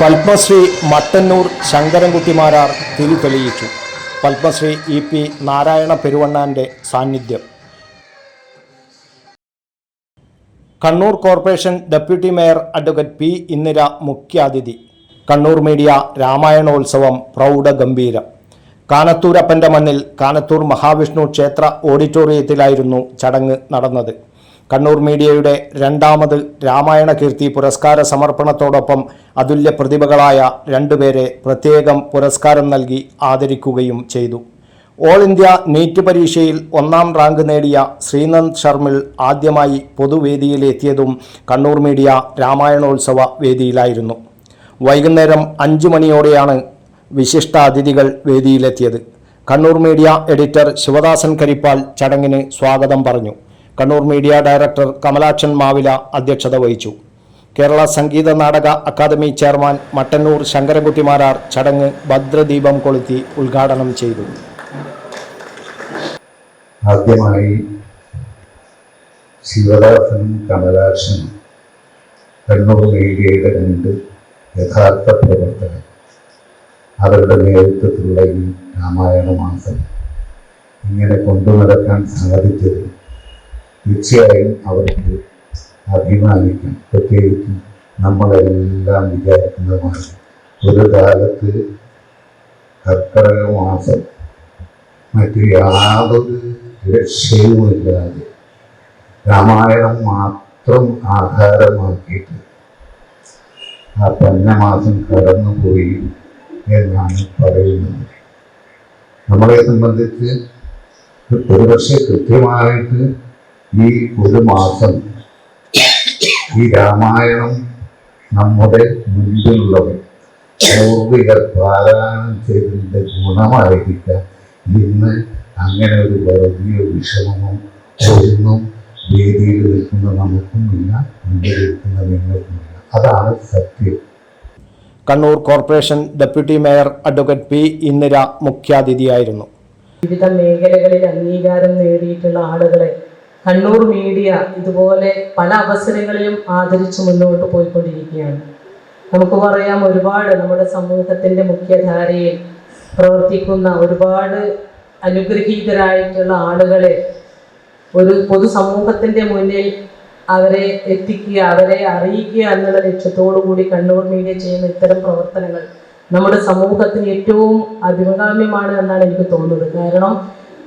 പത്മശ്രീ മട്ടന്നൂർ ശങ്കരൻകുട്ടിമാരാർ തിരി തെളിയിച്ചു. Padmashri E P Narayana പെരുവണ്ണാന്റെ സാന്നിധ്യം. Kannur corporation deputy mayor advocate P Indira മുഖ്യാതിഥി. കണ്ണൂർ മീഡിയ രാമായണോത്സവം പ്രൗഢഗംഭീരം. കാനത്തൂരപ്പന്റെ മണ്ണിൽ കാനത്തൂർ മഹാവിഷ്ണു ക്ഷേത്ര ഓഡിറ്റോറിയത്തിലായിരുന്നു ചടങ്ങ് നടന്നത്. കണ്ണൂർ മീഡിയയുടെ രണ്ടാമത് രാമായണ കീർത്തി പുരസ്കാര സമർപ്പണത്തോടൊപ്പം അതുല്യ പ്രതിഭകളായ രണ്ടുപേരെ പ്രത്യേകം പുരസ്കാരം നൽകി ആദരിക്കുകയും ചെയ്തു. ഓൾ ഇന്ത്യ നീറ്റ് പരീക്ഷയിൽ ഒന്നാം റാങ്ക് നേടിയ ശ്രീനന്ദ് ശർമിൾ ആദ്യമായി പൊതുവേദിയിലെത്തിയതും കണ്ണൂർ മീഡിയ രാമായണോത്സവ വേദിയിലായിരുന്നു. വൈകുന്നേരം അഞ്ചു മണിയോടെയാണ് വിശിഷ്ട അതിഥികൾ വേദിയിലെത്തിയത്. കണ്ണൂർ മീഡിയ എഡിറ്റർ ശിവദാസൻ കരിപ്പാൽ ചടങ്ങിന് സ്വാഗതം പറഞ്ഞു. കണ്ണൂർ മീഡിയ ഡയറക്ടർ കമലാക്ഷൻ മാവില അധ്യക്ഷത വഹിച്ചു. കേരള സംഗീത നാടക അക്കാദമി ചെയർമാൻ മട്ടന്നൂർ ശങ്കരൻകുട്ടിമാരാർ ചടങ്ങ് ഭദ്രദീപം കൊളുത്തി ഉദ്ഘാടനം ചെയ്തു. ആദ്യമായി ശിവദാസനും കമലാക്ഷനും കണ്ണൂർ മീഡിയയുടെ രണ്ട് യഥാർത്ഥ പ്രവർത്തകർ. അവരുടെ നേതൃത്വത്തിലുള്ള ഈ രാമായണ മാസം ഇങ്ങനെ കൊണ്ടു നടക്കാൻ സാധിച്ചത് തീർച്ചയായും അവർക്ക് അഭിമാനിക്കാം. പ്രത്യേകിച്ചും നമ്മളെല്ലാം വിചാരിക്കുന്നതുമാണ് ഒരു കാലത്ത് കർക്കടക മാസം മറ്റു യാതൊരു ലക്ഷ്യവുമില്ലാതെ രാമായണം മാത്രം ആധാരമാക്കിയിട്ട് ആ പഞ്ഞമാസം കടന്നുപോയി എന്നാണ് പറയുന്നത്. നമ്മളെ സംബന്ധിച്ച് ഒരുപക്ഷെ കൃത്യമായിട്ട് ഈ ഒരു മാസം ഈ രാമായണം നമ്മുടെ മുൻപിലുള്ളവർ പൂർവികർ പാരായണം ചെയ്തതിന്റെ ഗുണമായിരിക്കാം ഇന്ന് അങ്ങനെ ഒരു വലിയ വിഷമമോ ഒന്നും വേദിയിൽ നിൽക്കുന്ന നമുക്കുമില്ല മുൻപിൽ നിൽക്കുന്ന നിങ്ങൾക്കുമില്ല. അതാണ് സത്യം. Kannur corporation deputy mayor advocate P Indira മുഖ്യാതിഥിയായിരുന്നു. വിവിധ മേഖലകളിൽ അംഗീകാരം നേടിയിട്ടുള്ള ആളുകളെ കണ്ണൂർ മീഡിയ ഇതുപോലെ പല അവസരങ്ങളിലും ആദരിച്ച് മുന്നോട്ട് പോയിക്കൊണ്ടിരിക്കുകയാണ്. നമുക്ക് പറയാം ഒരുപാട് നമ്മുടെ സമൂഹത്തിന്റെ മുഖ്യധാരയിൽ പ്രവർത്തിക്കുന്ന ഒരുപാട് അനുഗ്രഹീതരായിട്ടുള്ള ആളുകളെ ഒരു പൊതുസമൂഹത്തിന്റെ മുന്നിൽ അവരെ എത്തിക്കുക അവരെ അറിയിക്കുക എന്നുള്ള ലക്ഷ്യത്തോടു കൂടി കണ്ണൂർ മീഡിയ ചെയ്യുന്ന ഇത്തരം പ്രവർത്തനങ്ങൾ നമ്മുടെ സമൂഹത്തിന് ഏറ്റവും അഭികാമ്യമാണ് എന്നാണ് എനിക്ക് തോന്നുന്നത്. കാരണം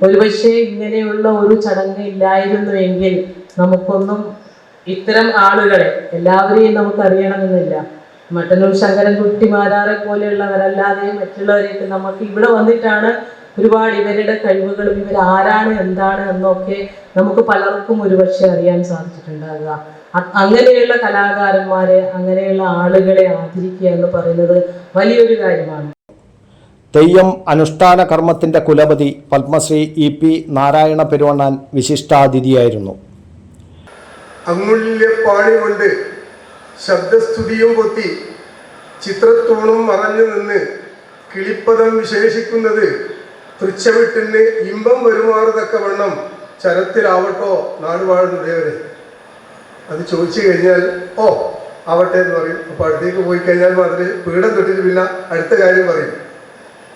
ഒരുപക്ഷെ ഇങ്ങനെയുള്ള ഒരു ചടങ്ങ് ഇല്ലായിരുന്നുവെങ്കിൽ നമുക്കൊന്നും ഇത്തരം ആളുകളെ എല്ലാവരെയും നമുക്ക് അറിയണമെന്നില്ല മട്ടന്നൂർ ശങ്കരൻകുട്ടി മാരാറെ പോലെയുള്ളവരല്ലാതെ മറ്റുള്ളവരെയൊക്കെ നമുക്ക് ഇവിടെ വന്നിട്ടാണ് ഒരുപാട് ഇവരുടെ കഴിവുകളും ഇവർ ആരാണ് എന്താണ് എന്നൊക്കെ നമുക്ക് പലർക്കും ഒരുപക്ഷെ അറിയാൻ സാധിച്ചിട്ടുണ്ടാകുക അങ്ങനെയുള്ള കലാകാരന്മാരെ അങ്ങനെയുള്ള ആളുകളെ ആദരിക്കുക എന്ന് പറയുന്നത് വലിയൊരു കാര്യമാണ്. തെയ്യം അനുഷ്ഠാന കർമ്മത്തിന്റെ കുലപതി പത്മശ്രീ ഇ പി നാരായണ പെരുവണ്ണാൻ വിശിഷ്ടാതിഥിയായിരുന്നു. അമൂല്യപ്പാണി കൊണ്ട് ശബ്ദസ്തുതിയും പൊത്തി ചിത്രത്തൂണും മറഞ്ഞു നിന്ന് കിളിപ്പദം വിശേഷിക്കുന്നത് തൃച്ചവിട്ടിന് ഇമ്പം വരുമാറതക്കവണ്ണം ചരത്തിലാവട്ടോ നാടുവാഴുന്നവരെ അത് ചോദിച്ചു കഴിഞ്ഞാൽ ഓ ആവട്ടെ എന്ന് പറയും. അപ്പോൾ അടുത്തേക്ക് പോയി കഴിഞ്ഞാൽ മാത്രമേ പീഠം തൊട്ടിട്ട് പിന്നെ അടുത്ത കാര്യം പറയും.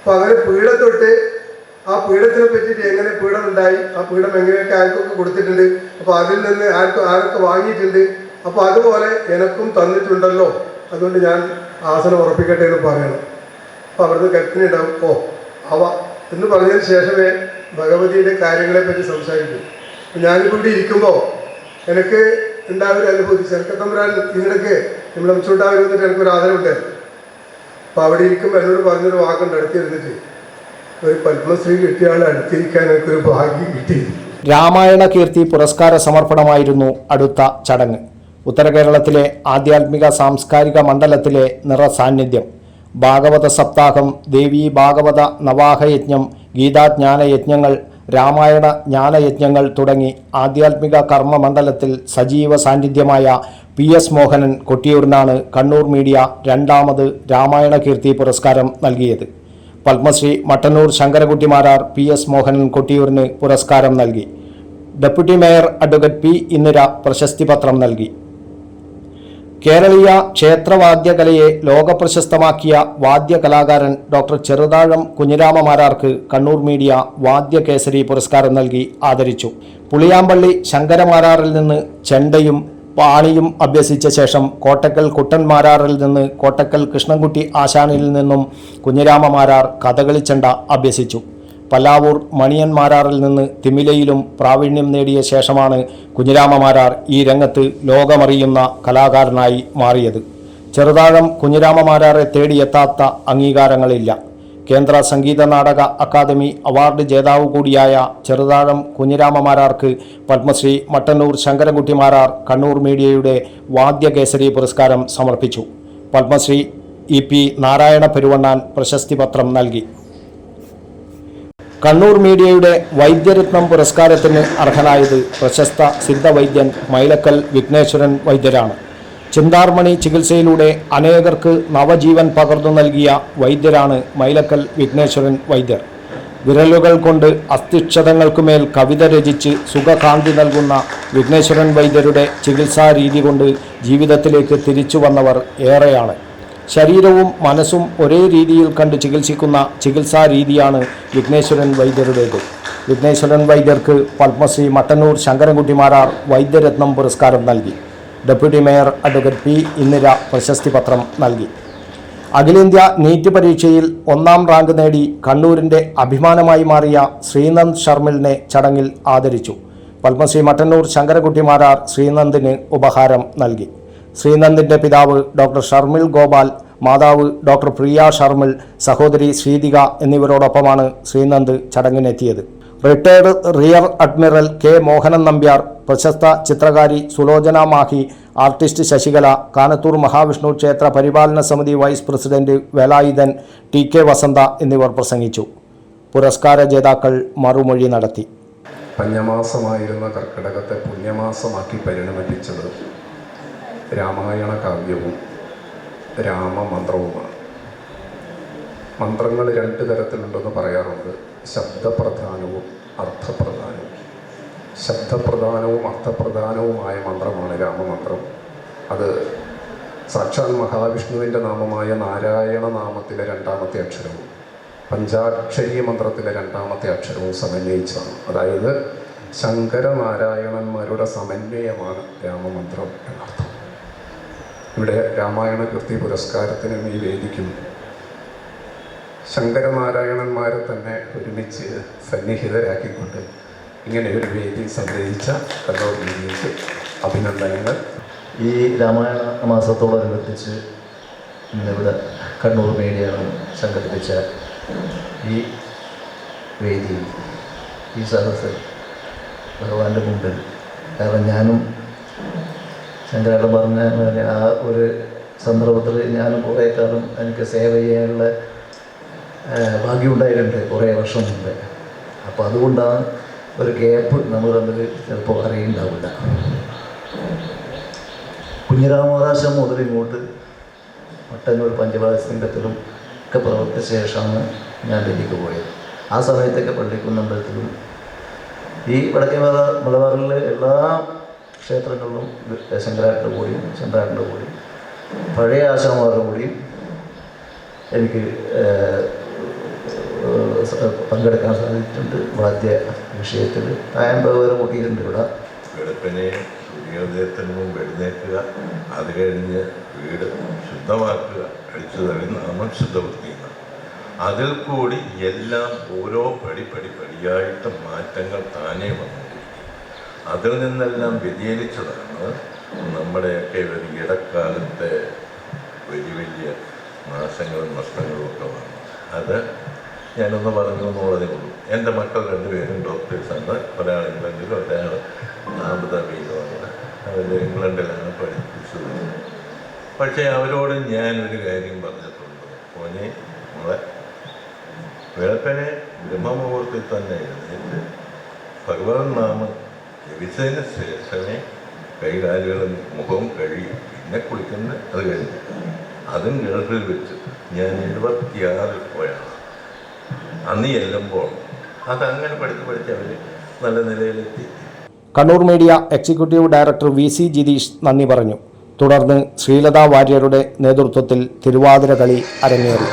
അപ്പോൾ അങ്ങനെ പീഠം തൊട്ട് ആ പീഠത്തിനെ പറ്റിയിട്ട് എങ്ങനെ പീഠം ഉണ്ടായി ആ പീഠം എങ്ങനെയൊക്കെ ആർക്കൊക്കെ കൊടുത്തിട്ടുണ്ട് അപ്പോൾ അതിൽ നിന്ന് ആർക്കും ആരൊക്കെ വാങ്ങിയിട്ടുണ്ട് അപ്പോൾ അതുപോലെ എനക്കും തന്നിട്ടുണ്ടല്ലോ. അതുകൊണ്ട് ഞാൻ ആസനം ഉറപ്പിക്കട്ടെ എന്ന് പറയണം. അപ്പോൾ അവിടുന്ന് കത്തിനുണ്ടാവും ഓ അവ എന്ന് പറഞ്ഞതിന് ശേഷമേ ഭഗവതിയുടെ കാര്യങ്ങളെ പറ്റി സംസാരിക്കും. ഞാനിപ്പോൾ ഇവിടെ ഇരിക്കുമ്പോൾ എനിക്ക് ഉണ്ടാവില്ല അനുഭൂതി? ചെറുക്കത്തമ്പുരാൻ ഇതിനൊക്കെ അമിച്ചുണ്ടാവരും എന്നിട്ട് എനിക്കൊരു ആദരവുണ്ടായിരുന്നു അപ്പോൾ അവിടെ ഇരിക്കുമ്പോൾ എന്നോട് പറഞ്ഞൊരു വാക്കുണ്ട് അടുത്തിരുന്നിട്ട് ഒരു പത്മശ്രീ കിട്ടിയ ആൾ അടുത്തിരിക്കാൻ എനിക്കൊരു ഭാഗ്യം കിട്ടി രാമായണ കീർത്തി പുരസ്കാര സമർപ്പണമായിരുന്നു അടുത്ത ചടങ്ങ്. ഉത്തര കേരളത്തിലെ ആധ്യാത്മിക സാംസ്കാരിക മണ്ഡലത്തിലെ നിറസാന്നിധ്യം ഭാഗവത സപ്താഹം ദേവീ ഭാഗവത നവാഹയജ്ഞം ഗീതാജ്ഞാന യജ്ഞങ്ങൾ രാമായണ ജ്ഞാനയജ്ഞങ്ങൾ തുടങ്ങി ആധ്യാത്മിക കർമ്മ മണ്ഡലത്തിൽ സജീവ സാന്നിധ്യമായ പി എസ് മോഹനൻ കൊട്ടിയൂരിനാണ് കണ്ണൂർ മീഡിയ രണ്ടാമത് രാമായണ കീർത്തി പുരസ്കാരം നൽകിയത്. പത്മശ്രീ മട്ടന്നൂർ ശങ്കരകുട്ടിമാരാർ പി എസ് മോഹനൻ കൊട്ടിയൂരിന് പുരസ്കാരം നൽകി. Deputy mayor advocate P Indira പ്രശസ്തി പത്രം നൽകി. കേരളീയ ക്ഷേത്രവാദ്യകലയെ ലോകപ്രശസ്തമാക്കിയ വാദ്യകലാകാരൻ ഡോക്ടർ ചെറുതാഴം കുഞ്ഞിരാമമാരാർക്ക് കണ്ണൂർ മീഡിയ വാദ്യകേസരി പുരസ്കാരം നൽകി ആദരിച്ചു. പുളിയാമ്പള്ളി ശങ്കരമാരാറിൽ നിന്ന് ചെണ്ടയും പാണിയും അഭ്യസിച്ച ശേഷം കോട്ടക്കൽ കുട്ടൻമാരാറിൽ നിന്ന് കോട്ടക്കൽ കൃഷ്ണൻകുട്ടി ആശാനിൽ നിന്നും കുഞ്ഞിരാമമാരാർ കഥകളിച്ചെണ്ട അഭ്യസിച്ചു. പല്ലാവൂർ മണിയന്മാരാറിൽ നിന്ന് തിമിലയിലും പ്രാവീണ്യം നേടിയ ശേഷമാണ് കുഞ്ഞിരാമമാരാർ ഈ രംഗത്ത് ലോകമറിയുന്ന കലാകാരനായി മാറിയത്. ചെറുതാഴം കുഞ്ഞിരാമമാരാറെ തേടിയെത്താത്ത അംഗീകാരങ്ങളില്ല. കേന്ദ്ര സംഗീത നാടക അക്കാദമി അവാർഡ് ജേതാവ് കൂടിയായ ചെറുതാഴം കുഞ്ഞിരാമമാരാർക്ക് പത്മശ്രീ മട്ടന്നൂർ ശങ്കരൻകുട്ടിമാരാർ കണ്ണൂർ മീഡിയയുടെ വാദ്യകേസരി പുരസ്കാരം സമർപ്പിച്ചു. പത്മശ്രീ ഇ പി നാരായണ പെരുവണ്ണാൻ പ്രശസ്തി പത്രം നൽകി. കണ്ണൂർ മീഡിയയുടെ വൈദ്യരത്നം പുരസ്കാരത്തിന് അർഹനായത് പ്രശസ്ത സിദ്ധവൈദ്യൻ മൈലക്കൽ വിഘ്നേശ്വരൻ വൈദ്യരാണ്. ചിന്താർമണി ചികിത്സയിലൂടെ അനേകർക്ക് നവജീവൻ പകർന്നു നൽകിയ വൈദ്യരാണ് മൈലക്കൽ വിഘ്നേശ്വരൻ വൈദ്യർ. വിരലുകൾ കൊണ്ട് അസ്തിക്ഷതങ്ങൾക്കുമേൽ കവിത രചിച്ച് സുഖകാന്തി നൽകുന്ന വിഘ്നേശ്വരൻ വൈദ്യരുടെ ചികിത്സാ രീതി കൊണ്ട് ജീവിതത്തിലേക്ക് തിരിച്ചു വന്നവർ ഏറെയാണ്. ശരീരവും മനസ്സും ഒരേ രീതിയിൽ കണ്ട് ചികിത്സിക്കുന്ന ചികിത്സാ രീതിയാണ് വിഘ്നേശ്വരൻ വൈദ്യരുടേത്. വിഘ്നേശ്വരൻ വൈദ്യർക്ക് പത്മശ്രീ മട്ടന്നൂർ ശങ്കരൻകുട്ടിമാരാർ വൈദ്യരത്നം പുരസ്കാരം നൽകി. Deputy mayor advocate P Indira പ്രശസ്തി പത്രം നൽകി. അഖിലേന്ത്യാ നീറ്റ് പരീക്ഷയിൽ ഒന്നാം റാങ്ക് നേടി കണ്ണൂരിന്റെ അഭിമാനമായി മാറിയ ശ്രീനന്ദ് ശർമിലിനെ ചടങ്ങിൽ ആദരിച്ചു. പത്മശ്രീ മട്ടന്നൂർ ശങ്കരകുട്ടിമാരാർ ശ്രീനന്ദിന് ഉപഹാരം നൽകി. ശ്രീനന്ദിന്റെ പിതാവ് ഡോക്ടർ ഷർമിൽ ഗോപാൽ മാതാവ് ഡോക്ടർ പ്രിയ ഷർമിൽ സഹോദരി ശ്രീതിക എന്നിവരോടൊപ്പമാണ് Sreenand ചടങ്ങിനെത്തിയത്. Retired rear admiral K Mohanan Nambiar പ്രശസ്ത ചിത്രകാരി സുലോചന മാഹി ആർട്ടിസ്റ്റ് ശശികല കാനത്തൂർ മഹാവിഷ്ണു ക്ഷേത്ര പരിപാലന സമിതി vice president Velayudhan T K Vasantha എന്നിവർ പ്രസംഗിച്ചു. പുരസ്കാര ജേതാക്കൾ മറുമൊഴി നടത്തി. പഞ്ഞമാസമായിരുന്ന കർക്കിടകത്തെ പുണ്യമാസമാക്കി പരിണമിപ്പിച്ചത് രാമായണ കാവ്യവും രാമമന്ത്രവുമാണ്. മന്ത്രങ്ങൾ രണ്ട് തരത്തിലുണ്ടെന്ന് പറയാറുണ്ട്. ശബ്ദപ്രധാനവും അർത്ഥപ്രധാനവും. ശബ്ദപ്രധാനവും അർത്ഥപ്രധാനവുമായ മന്ത്രമാണ് രാമമന്ത്രം. അത് സാക്ഷാൽ മഹാവിഷ്ണുവിന്റെ നാമമായ നാരായണ നാമത്തിലെ രണ്ടാമത്തെ അക്ഷരവും പഞ്ചാക്ഷരി മന്ത്രത്തിലെ രണ്ടാമത്തെ അക്ഷരവും സമന്വയിച്ചാണ് അതായത് ശങ്കരനാരായണന്മാരുടെ സമന്വയമാണ് രാമമന്ത്രം എന്നർത്ഥം. ഇവിടെ രാമായണ കൃത്തി പുരസ്കാരത്തിനും ഈ വേദിക്കും. ശങ്കരനാരായണന്മാരെ തന്നെ ഒരുമിച്ച് സന്നിഹിതരാക്കിക്കൊണ്ട് ഇങ്ങനെ ഒരു വേദി സംഗ്രഹിച്ച കണ്ണൂർ മീഡിയയ്ക്ക് അഭിനന്ദനങ്ങൾ. ഈ രാമായണ മാസത്തോടനുബന്ധിച്ച് ഇന്നിവിടെ കണ്ണൂർ മീഡിയയാണ് സംഘടിപ്പിച്ച ഈ വേദിയിൽ ഈ സദസ്സിൽ ഭഗവാന്റെ മുമ്പിൽ. കാരണം ഞാനും ശങ്കരാട്ടം പറഞ്ഞ പോലെ ആ ഒരു സന്ദർഭത്തിൽ ഞാൻ കുറേ കാലം എനിക്ക് സേവ ചെയ്യാനുള്ള ഭാഗ്യം ഉണ്ടായിട്ടുണ്ട് കുറേ വർഷം മുമ്പ്. അപ്പോൾ അതുകൊണ്ടാണ് ഒരു ഗ്യാപ്പ് നമ്മൾ തമ്മിൽ ചിലപ്പോൾ അറിയുണ്ടാവില്ല കുഞ്ഞിരാമവകാശം മുതൽ ഇങ്ങോട്ട് മട്ടന്നൂർ പഞ്ചവാദ സംഘത്തിലും ഒക്കെ പ്രവർത്തിച്ച ശേഷമാണ് ഞാൻ ഡൽഹിക്ക് പോയത്. ആ സമയത്തൊക്കെ പള്ളിക്കുന്നമ്പലത്തിലും ഈ വടക്കേ മല മലബാറിലെ എല്ലാ ക്ഷേത്രങ്ങളിലും ശങ്കരാട്ടിന്റെ കൂടിയും ചന്ദ്രാട്ടിന്റെ കൂടിയും പഴയ ആശാമാരുടെ കൂടിയും എനിക്ക് പങ്കെടുക്കാൻ സാധിച്ചിട്ടുണ്ട് വാദ്യ വിഷയത്തിൽ. തായം വേറെ കൂട്ടിയിട്ടുണ്ട് ഇവിടെ. വെളുപ്പിനെ സൂര്യോദയത്തിന് മുമ്പ് എഴുന്നേൽക്കുക അത് കഴിഞ്ഞ് വീട് ശുദ്ധമാക്കുക അടിച്ചു തള്ളി നാമം ശുദ്ധപ്പെടുത്തിയിരുന്നു അതിൽ കൂടി എല്ലാം ഓരോ പടി പടി പടിയായിട്ട് മാറ്റങ്ങൾ താനേ വന്നുകൊണ്ടിരിക്കും അതിൽ നിന്നെല്ലാം വ്യതിചലിച്ചതാണ്. നമ്മുടെയൊക്കെ ഒരു ഇടക്കാലത്തെ വലിയ വലിയ നാശങ്ങളും നഷ്ടങ്ങളും ഒക്കെ വന്നു. അത് ഞാനൊന്ന് പറഞ്ഞു എന്നുള്ളതേ ഉള്ളൂ. എന്റെ മക്കൾ രണ്ടുപേരും ഡോക്ടേഴ്സാണ് ഒരാൾ ഇംഗ്ലണ്ടിലും ഒരാൾ ആബുദാബിയിലുമാണ് അവർ ഇംഗ്ലണ്ടിലാണ് പഠിപ്പിച്ചത്. പക്ഷേ അവരോട് ഞാനൊരു കാര്യം പറഞ്ഞിട്ടുണ്ട്. മോനെ നമ്മളെ വെളുപ്പനെ ബ്രഹ്മമുഹൂർത്തിൽ തന്നെ എഴുന്നേറ്റ് ഭഗവാൻ നാമം ജപിച്ചതിന് ശേഷമേ കൈകാലുകളും മുഖവും കഴിയും പിന്നെ കുളിക്കുന്ന അത് കഴിഞ്ഞു. അതും ഗൾഫിൽ വെച്ച് ഞാൻ എഴുപത്തിയാറിൽ പോയാണ്. അന്ന് ചെല്ലുമ്പോൾ അതങ്ങനെ പഠിച്ച് പഠിച്ച് അവർ നല്ല നിലയിലെത്തി. Kannur media executive director V C Jitheesh നന്ദി പറഞ്ഞു. തുടർന്ന് ശ്രീലത വാര്യരുടെ നേതൃത്വത്തിൽ തിരുവാതിര കളി അരങ്ങേറി.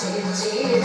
ചിരിച്ചിട